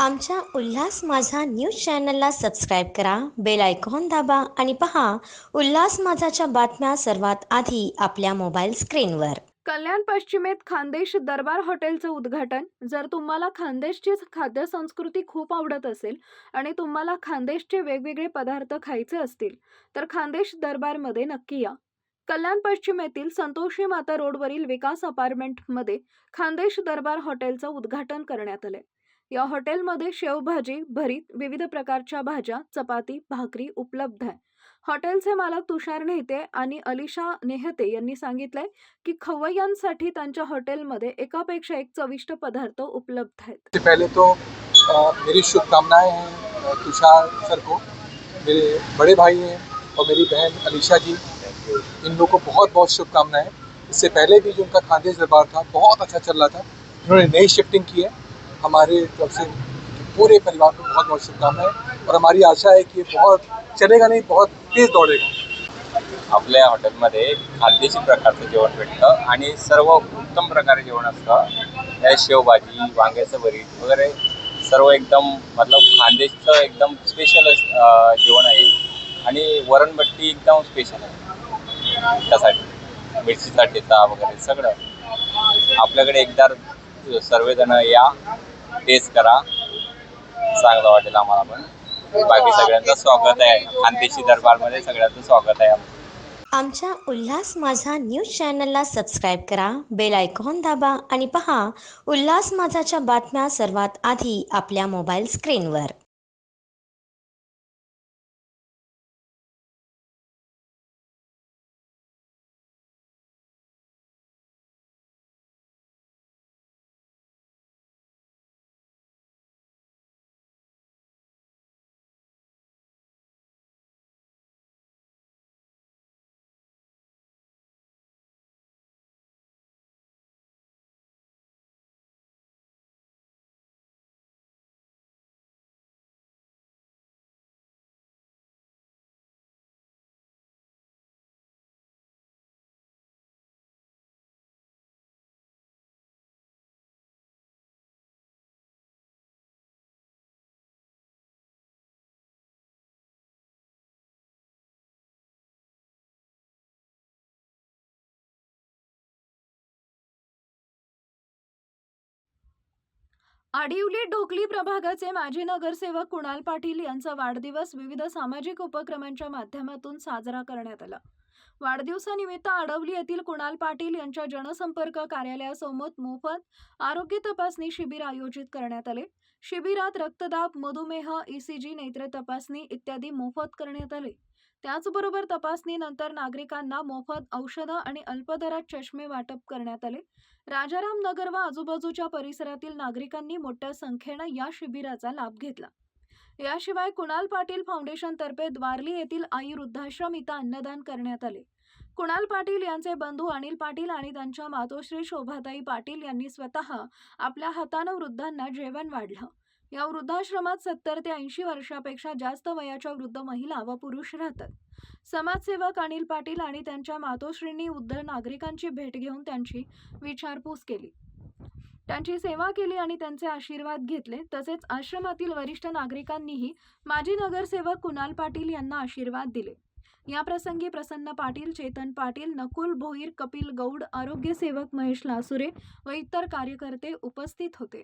आमच्या उल्हास माझा न्यूज चॅनलला सबस्क्राईब करा बेल आयकॉन दाबा आणि पहा उल्हास माझाच्या बातम्या सर्वात आधी आपल्या मोबाईल स्क्रीनवर. कल्याण पश्चिमेत खानदेश दरबार हॉटेलचं उद्घाटन. जर तुम्हाला खानदेशची खाद्य संस्कृती खूप आवडत असेल आणि तुम्हाला खानदेशचे वेगवेगळे पदार्थ खायचे असतील तर खानदेश दरबारमध्ये नक्की या. कल्याण पश्चिमेतील संतोषी माता रोडवरील विकास अपार्टमेंटमध्ये खानदेश दरबार हॉटेलचं उद्घाटन करण्यात आले या हॉटेलमध्ये शेवभाजी भरीत विविध प्रकारच्या भाज्या चपाती भाकरी उपलब्ध आहे. हॉटेलचे मालक तुषार नेहते आणि अलिशा नेहते यांनी सांगितलंय की खवय्यांसाठी त्यांच्या हॉटेलमध्ये एकापेक्षा एक चविष्ट पदार्थ उपलब्ध आहेत. पहले तो मेरी शुभकामनाएं हैं तुषार सर को मेरे बड़े भाई हैं और मेरी बहन अलीशा जी इन लोगों को बहुत बहुत शुभकामनाएं। इससे पहले भी जो उनका खानदेश दरबार था बहुत अच्छा चल रहा था। इन्होंने नई शिफ्टिंग की है। हमारे तरफ से पूरे परिवार को बहुत बहुत शुभकामनाएं और हमारी आशा है कि ये बहुत चलेगा नहीं बहुत तेज़ दौड़ेगा। आपल्या हॉटेलमध्ये खानदेशी प्रकारचं जेवण भेटतं आणि सर्व उत्तम प्रकारे जेवण असतं. या शेवभाजी वांग्याचं भरीत वगैरे सर्व एकदम मतलब खानदेशचं एकदम स्पेशल जेवण आहे. आणि वरणबट्टी एकदम स्पेशल आहे. त्यासाठी मिरचीचा ठेचा वगैरे सगळं. आपल्याकडे एकदा सर्वजण या तेच करा. चांगलं वाटेल आम्हाला पण. बाकी सगळ्यांचं स्वागत आहे. खानदेशी दरबारमध्ये सगळ्यांचं स्वागत आहे आमच्या उल्हास माझा न्यूज चॅनलला सबस्क्राईब करा बेल आयकॉन दाबा आणि पहा उल्हास माझाच्या बातम्या सर्वात आधी आपल्या मोबाईल स्क्रीनवर. आडिवली ढोकली प्रभागाचे माजी नगरसेवक कुणाल पाटील यांचा वाढदिवस विविध सामाजिक उपक्रमांच्या माध्यमातून साजरा करण्यात आला. वाढदिवसानिमित्त आडवली येथील कुणाल पाटील यांच्या जनसंपर्क कार्यालयासमोर मोफत आरोग्य तपासणी शिबिर आयोजित करण्यात आले. शिबिरात रक्तदाब मधुमेह ईसीजी नेत्र तपासणी इत्यादी मोफत करण्यात आले. त्याचबरोबर तपासणीनंतर नागरिकांना मोफत औषधं आणि अल्पदरात चष्मे वाटप करण्यात आले. राजाराम नगर व आजूबाजूच्या परिसरातील नागरिकांनी मोठ्या संख्येनं या शिबिराचा लाभ घेतला. याशिवाय कुणाल पाटील फाउंडेशनतर्फे द्वारली येथील आई वृद्धाश्रम इथं अन्नदान करण्यात आले. कुणाल पाटील यांचे बंधू अनिल पाटील आणि त्यांच्या मातोश्री शोभाताई पाटील यांनी स्वतः आपल्या हातानं वृद्धांना जेवण वाढलं. या वृद्धाश्रमात सत्तर ते ऐंशी वर्षापेक्षा जास्त वयाच्या वृद्ध महिला व पुरुष राहतात. समाजसेवक अनिल पाटील आणि त्यांच्या मातोश्रींनी वृद्ध नागरिकांची भेट घेऊन त्यांची विचारपूस केली. त्यांची सेवा केली आणि त्यांचे आशीर्वाद घेतले. तसेच आश्रमातील वरिष्ठ नागरिकांनीही माजी नगरसेवक कुणाल पाटील यांना आशीर्वाद दिले. या प्रसंगी प्रसन्न पाटील चेतन पाटील नकुल भोईर कपिल गौड आरोग्य सेवक महेश लासुरे व इतर कार्यकर्ते उपस्थित होते.